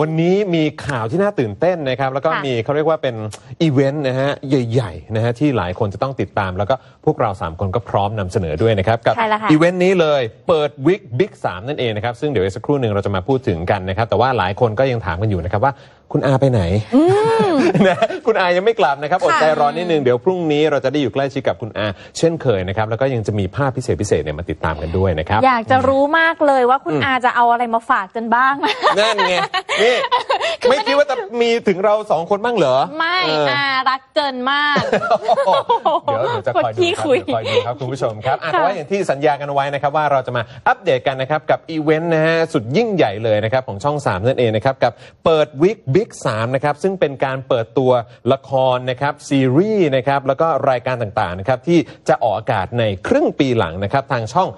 วันนี้มีข่าวที่น่าตื่นเต้นนะครับ แล้วก็ค่ะมีเขาเรียกว่าเป็นอีเวนต์นะฮะใหญ่ๆนะฮะที่หลายคนจะต้องติดตาม แล้วก็พวกเรา 3 คนก็พร้อมนำเสนอด้วยนะครับ กับใช่แล้วค่ะอีเวนต์นี้เลยเปิดวิกบิ๊กสนั่นเองนะครับ ซึ่งเดี๋ยวอีกสักครู่หนึ่งเราจะมาพูดถึงกันนะครับ แต่ว่าหลายคนก็ยังถามกันอยู่นะครับว่า คุณอาไปไหนนะคุณอายังไม่กลับนะครับ อดใจรอนิดนึง เดี๋ยวพรุ่งนี้เราจะได้อยู่ใกล้ชิดกับคุณอา เช่นเคยนะครับ แล้วก็ยังจะมีภาพพิเศษพิเศษเนี่ยมาติดตามกันด้วยนะครับ อยากจะรู้มากเลยว่าคุณอาจะเอาอะไรมาฝากกันบ้างนั่นไงนี่ไม่คิดว่าจะมีถึงเราสองคนบ้างเหรอ ไม่เอออารักเกินมาก เดี๋ยวเดี๋ยวจะคอยคนขี้ดูครับคุยเดี๋ยวคอยดูครับคุณผู้ชมครับอะแต่ว่าอย่างที่สัญญากันเอาไว้นะครับว่าเราจะมาอัปเดตกันนะครับกับอีเวนต์นะฮะสุดยิ่งใหญ่เลยนะครับของช่อง3นั่นเองนะครับกับเปิดวิกบิ๊ก3นะครับซึ่งเป็นการเปิดตัวละครนะครับซีรีส์นะครับแล้วก็รายการต่างๆนะครับที่จะออกอากาศในครึ่งปีหลังนะครับทางช่อง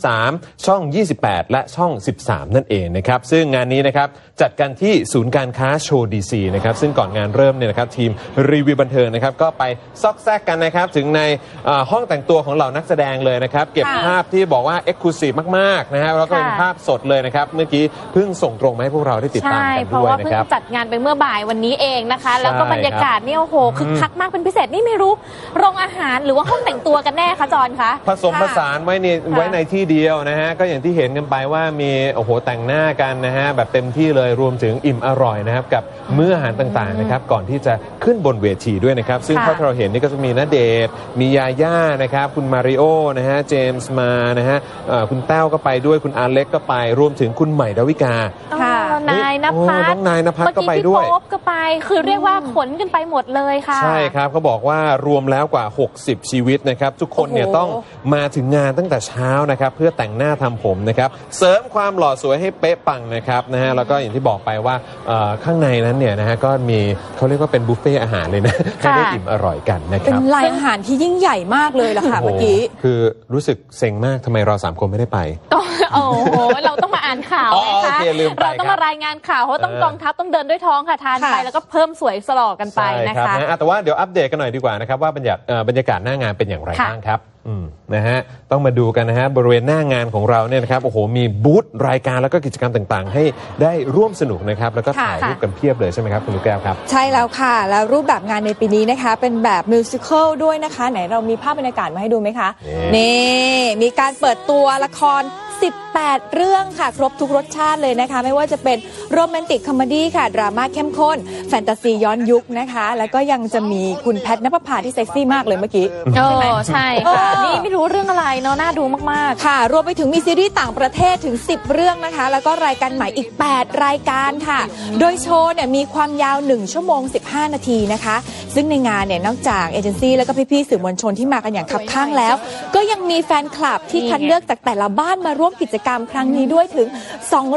33 ช่อง 28 และช่อง 13 นั่นเองนะครับซึ่งงานนี้นะครับจัดกันที่ศูนย์การค้าโชว์ดีซีนะครับซึ่งก่อนงานเริ่มเนี่ยนะครับทีมรีวิวบันเทิงนะครับก็ไปซอกแซกกันนะครับถึงในเอ่อห้องแต่งตัวของเหล่านักแสดงเลยนะครับเก็บค่ะภาพที่บอกว่าเอ็กซ์คลูซีฟมากๆนะฮะแล้วก็เป็นค่ะภาพสดเลยนะครับเมื่อกี้เพิ่งส่งตรงมาให้พวกเราได้ติดตามใช่กันเพราะด้วยว่านะเพิ่คงรับจัดงานไปเมื่อบ่ายวันนี้เองนะคะ แล้วก็ใช่บรรยากาศเนี่ยโอ้โหคึกคักมากเป็นพิเศษนี่ไม่รู้โรงอาหารหรือว่าห้องแต่งตัวกันแน่คะจอนคะผสมผสานไว้ในไว้ในที่เดียวนะฮะก็อย่างที่เห็นกันไปว่ามีโอ้โหแต่งหน้ากันนะฮะแบบเต็มที่เลยรวมถึงอิ่มอร่อยนะครับกับมื้ออาหารต่างๆนะครับก่อนที่จะขึ้นบนเวทีด้วยนะครับ ซึ่งค่ะเท่าที่เราเห็นนี่ก็จะมีณเดชน์มียาย่านะครับคุณมาริโอนะฮะเจมส์มานะฮะเอ่อคุณแต้วก็ไปด้วยคุณอาเล็กก็ไปรวมถึงคุณใหม่ดาวิกาค่ะ นายนภัสโอ้น้องนายณภัสก็ไปด้วยเมื่อกี้พี่โป๊ปก็ไป คือเรียกว่าขนกันไปหมดเลยค่ะ ใช่ครับเขาบอกว่ารวมแล้วกว่า 60 ชีวิตนะครับ ทุกคนเนี่ยโอ้โหต้องมาถึงงานตั้งแต่เช้านะครับ เพื่อแต่งหน้าทำผมนะครับ เสริมความหล่อสวยให้เป๊ะปังนะครับนะฮะแล้วก็อย่างที่บอกไปว่าเอ่อข้างในนั้นเนี่ยนะฮะก็มีเขาเรียกว่าเป็นบุฟเฟ่อาหารเลยนะให้ได้อิ่มอร่อยกันนะคเป็นรับรายอาหารที่ยิ่งใหญ่มากเลยล่ะค่ะโอ้เมื่อโหกี้คือรู้สึกเซ็งมากทำไมเราสามคนไม่ได้ไปก็โอ้โหเราต้องมาอ่านข่าวอ๋อนะคะโอเคลืมไปเราต้องครัมาบรายงานข่าวเพราะต้องเออกองทัพต้องเดินด้วยท้องค่ะทานไปค่ะแล้วก็เพิ่มสวยสลอกันไปนะใช่รับคะนะอะแต่ว่าเดี๋ยวอัปเดตกันหน่อยดีกว่านะครับว่าบรรยากาศเอ่อบรรยากาศหน้างานเป็นอย่างไรค่ะบ้างครับอืมนะฮะต้องมาดูกันนะฮะบริเวณหน้างานของเราเนี่ยนะครับโอ้โหมีบูธรายการแล้วก็กิจกรรมต่างๆ ให้ได้ร่วมสนุกนะครับแล้วก็ค่ะถ่ายรูปกันเพียบเลยใช่ไหมครับคุณลูกแก้วครับ ใช่แล้วค่ะ แล้วรูปแบบงานในปีนี้นะคะ เป็นแบบมิวสิควลด้วยนะคะ ไหนเรามีภาพบรรยากาศมาให้ดูไหมคะ นี่นี่มีการเปิดตัวละคร 18เรื่องค่ะ ครบทุกรสชาติเลยนะคะ ไม่ว่าจะเป็นโรแมนติกคอมเมดี้ค่ะ ดราม่าเข้มข้น แฟนตาซีย้อนยุคนะคะ แล้วก็ยังจะมีคุณแพทนภพาที่เซ็กซี่มากเลยเมื่อกี้โอ้ใช่ค่ะเออนี่ไม่รู้เรื่องอะไรเนาะน่าดูมากค่ะ รวมไปถึงมีซีรีส์ต่างประเทศถึง 10 เรื่องนะคะ แล้วก็รายการใหม่อีก 8 รายการค่ะ โดยโชว์เนี่ยมีความยาว 1 ชั่วโมง 15 นาทีนะคะ ซึ่งในงานเนี่ยนอกจากเอเจนซี่แล้วก็พี่ๆสื่อมวลชนที่มากันอย่างขับข้างแล้ว ก็ยังมีแฟนคลับที่คัดเลือกจากแต่ละบ้านมาร่วมกิจกรรมครั้งนี้ด้วยถึง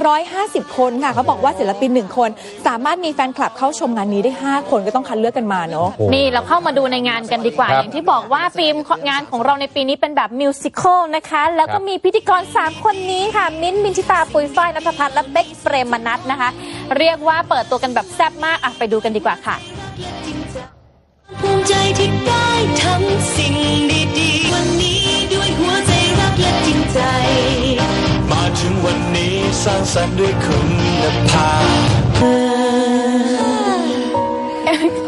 250 คนค่ะเขาบอกว่าศิลปิน 1 คน สามารถมีแฟนคลับเข้าชมงานนี้ได้ 5 คนก็ต้องคัดเลือกกันมาเนาะโอ้ๆนี่เราเข้ามาดูในงานกันดีกว่าครับอย่างที่บอกว่าธีมงานของเราในปีนี้เป็นแบบมิวสิควลนะคะ แล้วครัก็บมีพิธีกร 3 คนนี้ค่ะ มิ้นท์มินชิตาปุยฝ้ายนัทพัฒน์และเป๊กเปรมนัทนะคะ เรียกว่าเปิดตัวกันแบบแซ่บมากอะไปดูกันดีกว่าค่ะภูมิใจที่ได้ทำสิ่งดี สร้างสรรค์ด้วยคุณภาพ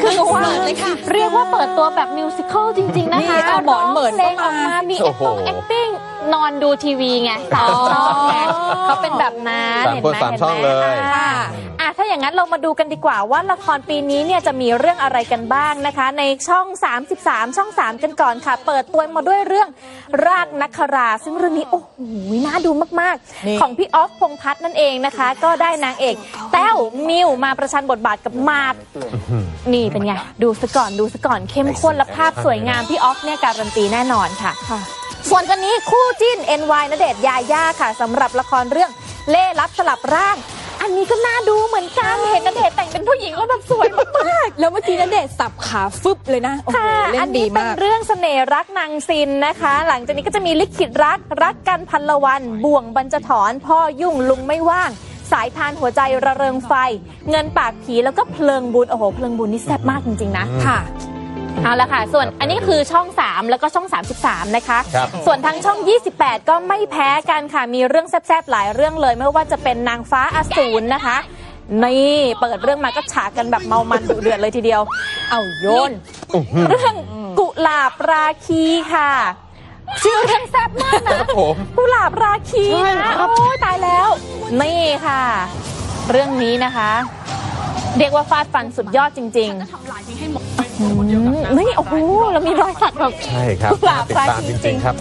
คือว่าเรียกว่าเปิดตัวแบบมิวสิควลจริง ๆ นะคะนี่เอาหมอนเหมือนร้งเพลงเข้าอมาอกมา มีโอ้แอคโหตงแอคติ้งนอนดูทีวีไงสามช่องไงเขาเป็นแบบนั้นสามเห็นคนไหมสามห็นไหช่องเลยอะอะถ้าอย่างนั้นเรามาดูกันดีกว่าว่าละครปีนี้เนี่ยจะมีเรื่องอะไรกันบ้างนะคะ ในช่อง 33 ช่อง 3 กันก่อนค่ะ เปิดตัวมาด้วยเรื่องรากนักครา ซึ่งเรื่องนี้โอ้โหน่าดูมากนี่ๆของพี่ออฟพงษ์พัฒน์นั่นเองนะคะ ก็ได้นางเอก แต้วมิวมาประชันบทบาทกับหมากนี่เป็นไง ดูสก่อนดูสก่อนเข้มข้นและภาพสวยงามพี่ออฟเนี่ยการันตีแน่นอนค่ะค่ะ ส่วนคนนี้คู่จิ้น NY ณเดชน์ยาย่าค่ะสำหรับละครเรื่องเล่ลับสลับร่าง อันนี้ก็น่าดูเหมือนกันเห็นณเดชน์แต่งเป็นผู้หญิงแล้วแบบสวยมากแล้วเมื่อกี้นเดชน์สับขาฟึบเลยนะโอ้โหค่ะเล่อันนดีนี้เป็นมาก เรื่องเสน่ห์รักนางซินนะคะ หลังจากนี้ก็จะมีลิขิตรักรักกันพันละวัน บ่วงบรรจถอนพ่อยุ่งลุงไม่ว่าง สายทานหัวใจระเริงไฟ เงินปากผีแล้วก็เพลิงบุญโอ้โหเพลิงบุญนี่แซ่บมากจริงๆนะ ค่ะ เอาละค่ะ ส่วนอันนี้คือช่อง 3 แล้วก็ช่อง 33 นะคะครับส่วนทั้งช่อง 28 ก็ไม่แพ้กันค่ะ มีเรื่องแซ่บๆ หลายเรื่องเลย ไม่ว่าจะเป็นนางฟ้าอสูรนะคะนี่เปิดเรื่องมาก็ฉากกันแบบเมามันดุเดือดเลยทีเดียว เอาโยน เรื่องกุหลาบราคีค่ะ ชื่อเรื่องแซ่บมากนะครับผมกุหลาบราคีนะโอ้ยตายแล้ว นี่ค่ะ เรื่องนี้นะคะ เรียกว่าฟาดฟันสุดยอดจริง ๆ อืมนี่โอ้โหแล้วมีรอยสักแบบใช่ครับกุหลาบติดราตามคีจจริริงงๆครับ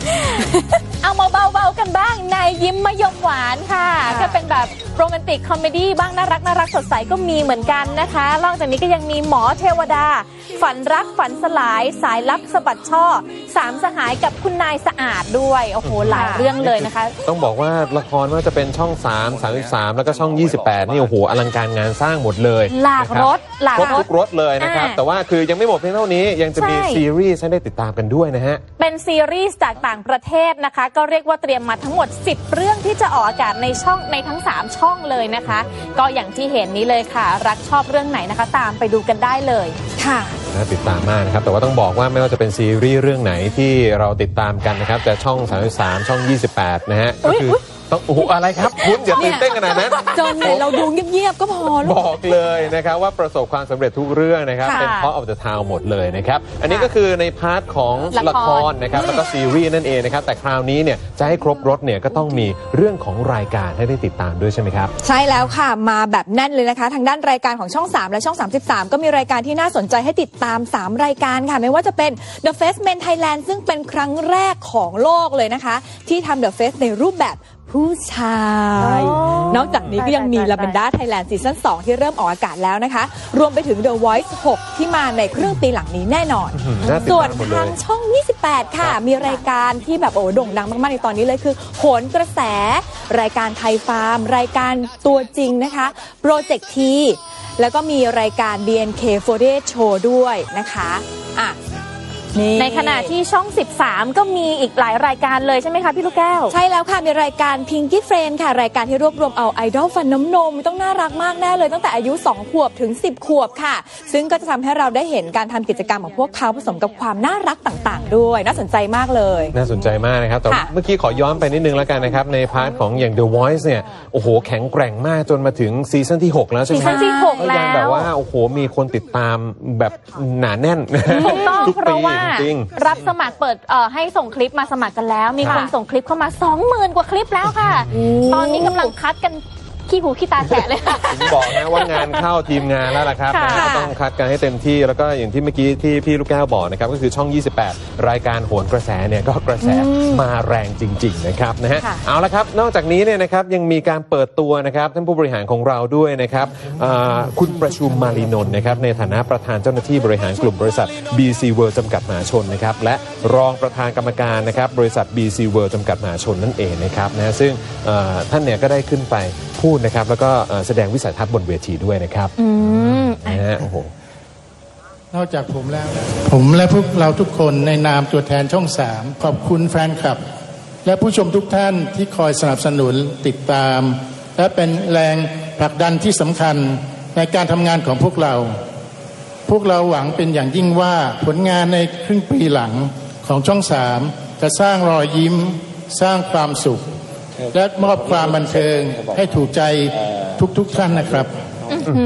เอามาเบาๆกันบ้างนายยิ้มมะยมหวานค่ะก็เป็นแบบ โรแมนติกคอมเมดี้บ้างน่ารักน่ารักสดใสก็มีเหมือนกันนะคะนอกจากนี้ก็ยังมีหมอเทวดา ฝันรักฝันสลายสายลับสะบัดช่อสามสหายกับคุณนายสะอาดด้วยโอ้โหหลายเรื่องเลยนะคะ ต้องบอกว่าละครว่าจะเป็นช่อง 3 33 แล้วก็ช่อง 28 นี่โอ้โหอลังการงานสร้างหมดเลยหลากรสหลากครบรทุสกรสเลยนะครับอ่าแต่ว่าคือยังไม่หมดเพียงเท่านี้ยังจะมีใช่ซีรีส์ให้ได้ติดตามกันด้วยนะฮะ เป็นซีรีส์จากต่างประเทศนะคะ ก็เรียกว่าเตรียมมาทั้งหมด 10 เรื่องที่จะออกอากาศในช่องในทั้ง 3 ช่องเลยนะคะ ก็อย่างที่เห็นนี้เลยค่ะ รักชอบเรื่องไหนนะคะ ตามไปดูกันได้เลยค่ะ น่าติดตามมากนะครับ แต่ว่าต้องบอกว่าไม่ว่าจะเป็นซีรีส์เรื่องไหนที่เราติดตามกันนะครับจะช่อง 33 ช่อง 28 นะฮะก็คือ ต้องโอ้โหอะไรครับคุณอย่าตื่นเต้นขนาดนั้น จนเนี่ยเราดูเงียบๆก็พอลูบกอกเลยนะครับว่าประสบความสำเร็จทุกเรื่องนะครับ ค่ะเป็น Talk of the Town หมดเลยนะครับ อันนี้ก็คือในพาร์ทของละละคครรนะครับแล้วก็ซีรีส์นั่นเองนะครับ แต่คราวนี้เนี่ยจะให้ครบรถเนี่ยก็ต้องมีเรื่องของรายการให้ได้ติดตามด้วยใช่ไหมครับ ใช่แล้วค่ะมาแบบแน่นเลยนะคะ ทางด้านรายการของช่อง 3 และช่อง 33 ก็มีรายการที่น่าสนใจให้ติดตาม 3 รายการค่ะ ไม่ว่าจะเป็น The Face Men Thailand ซึ่งเป็นครั้งแรกของโลกเลยนะคะ ที่ทำ The Face ในรูปแบบ ผู้ชายอ๋อนอกจากนี้ก็ยังมีตายๆๆลาเบนด้าไทยแลนด์ซีซั่น2 ที่เริ่มออกอากาศแล้วนะคะ รวมไปถึง The Voice 6 ที่มาในครึ่งปีหลังนี้แน่นอนอื้อหือน่าติดส่วนตามหมดเลยทางช่อง 28 ค่ะ มีรายการที่แบบโอ้โด่งดังมาก ๆ ในตอนนี้เลยคือโหนกระแส รายการไทยฟาร์ม รายการตัวจริงนะคะโปรเจกต์ทีแล้วก็มีรายการ BNK48 Show ด้วยนะคะอะ นี่ในขณะที่ช่อง 13 ก็มีอีกหลายรายการเลยใช่ไหมคะพี่ลูกแก้ว ใช่แล้วค่ะ มีรายการ Pinky Friend ค่ะ รายการที่รวบรวมเอาไอดอลฟันน้ำนม ต้องน่ารักมากแน่เลย ตั้งแต่อายุ 2 ขวบถึง 10 ขวบค่ะ ซึ่งก็จะทำให้เราได้เห็นการทำกิจกรรมของพวกเขาผสมกับความน่ารักต่างๆ ด้วย น่าสนใจมากเลย น่าสนใจมากนะครับ แต่ว่าค่ะเมื่อกี้ขอย้อนไปนิดนึงแล้วกันนะครับ ในพาร์ทของอย่าง The Voice เนี่ย โอ้โห แข็งแกร่งมากจนมาถึงซีซั่นที่ 6 แล้วใช่ไหมซีซั่นที่หกก็ยังแบบแล้วว่า โอ้โห มีคนติดตามแบบหนาแน่นถูกต้องทุกเพปีราะว่าจริงรับสมัครเปิดเอ่อให้ส่งคลิปมาสมัครกันแล้ว มีคนค่ะส่งคลิปเข้ามา 20,000 กว่าคลิปแล้วค่ะ ตอนนี้กำลังคัดกัน ขี้หูขี้ตาแฉะเลยค่ะ ผมบอกนะว่างานเข้าทีมงานแล้วล่ะครับค่ะ นะก็ต้องคัดกันให้เต็มที่แล้วก็อย่างที่เมื่อกี้ที่พี่ลูกแก้วบอกนะครับก็คือช่อง 28 รายการโหนกระแสเนี่ยก็กระแสมาแรงจริง ๆ นะครับนะฮะค่ะ เอาละครับนอกจากนี้เนี่ยนะครับยังมีการเปิดตัวนะครับท่านผู้บริหารของเราด้วยนะครับอ่าคุณประชุมมารีนนท์นะครับในฐานะประธานเจ้าหน้าที่บริหารกลุ่มบริษัท BC World จำกัดมหาชนนะครับและรองประธานกรรมการนะครับบริษัท BC World จำกัดมหาชนนั่นเองนะครับนะซึ่งเอ่อท่านเนี่ยก็ได้ขึ้นไปพูดนะครับ แล้วก็เอ่อแสดงวิสัยทัศน์บนเวทีด้วยนะครับอืมนะฮะโอ้โห นอกจากผมแล้วผมและพวกเราทุกคนในนามตัวแทนช่องสามขอบคุณแฟนคลับ และผู้ชมทุกท่านที่คอยสนับสนุนติดตาม และเป็นแรงผลักดันที่สำคัญในการทำงานของพวกเรา พวกเราหวังเป็นอย่างยิ่งว่าผลงานในครึ่งปีหลังของช่องสามจะสร้างรอยยิ้ม สร้างความสุข และมอบความบันเทิงให้ถูกใจทุกๆท่านนะครับ อื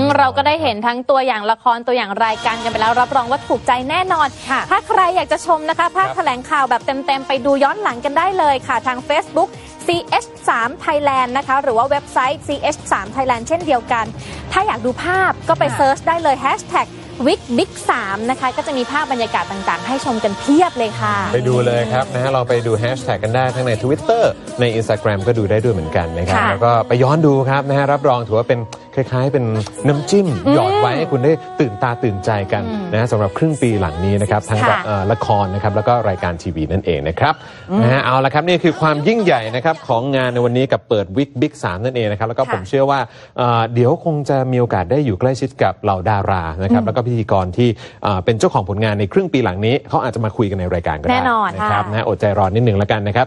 มเราก็ได้เห็นทั้งตัวอย่างละครตัวอย่างรายการกันไปแล้ว รับรองว่าถูกใจแน่นอน ค่ะ ถ้าใครอยากจะชมนะคะภาคแถลงข่าวแบบเต็ม ๆ ไปดูย้อนหลังกันได้เลยค่ะทาง Facebook CH3 Thailand นะคะ หรือว่าเว็บไซต์ CH3 Thailand เช่นเดียวกัน ถ้าอยากดูภาพก็ไปเซิร์ชได้เลย Hashtag w i k b i g 3นะคะก็จะมีภาพบรรยากาศต่างๆ ให้ชมกันเพียบเลยค่ะ ไปดูเลยครับนะฮะเราไปดูแฮชแท็กกันได้ทั้งใน Twitter ใน Instagram ก็ดูได้ด้วยเหมือนกันนะครับ ค่ะแล้วก็ไปย้อนดูครับนะฮะรับรองถือว่าเป็นคล้ายๆ เป็นน้ำจิ้ม หยอดไว้ให้คุณได้ตื่นตาตื่นใจกันนะฮะสำหรับครึ่งปีหลังนี้นะครับ ทั้งแบบค่ะ เอ่อละครนะครับแล้วก็รายการทีวีนั่นเองนะครับนะฮะเอาละครับนี่คือความยิ่งใหญ่นะครับของงานในวันนี้กับเปิดวิกบิ๊กสนั่นเองนะครับแล้วก็ค่ะผมเชื่อว่าเอ่อเดี๋ยวคงจะมีโอกาสได้อยู่ใกล้ชิดกับเหล่าดารานะครับแล้วก็พิธีกรที่เอ่อเป็นเจ้าของผลงานในครึ่งปีหลังนี้เขาอาจจะมาคุยกันในรายการก็ได้แน่นอนนะครับค่ะนะฮะอดใจรอนิดหนึ่งแล้วกันนะครับ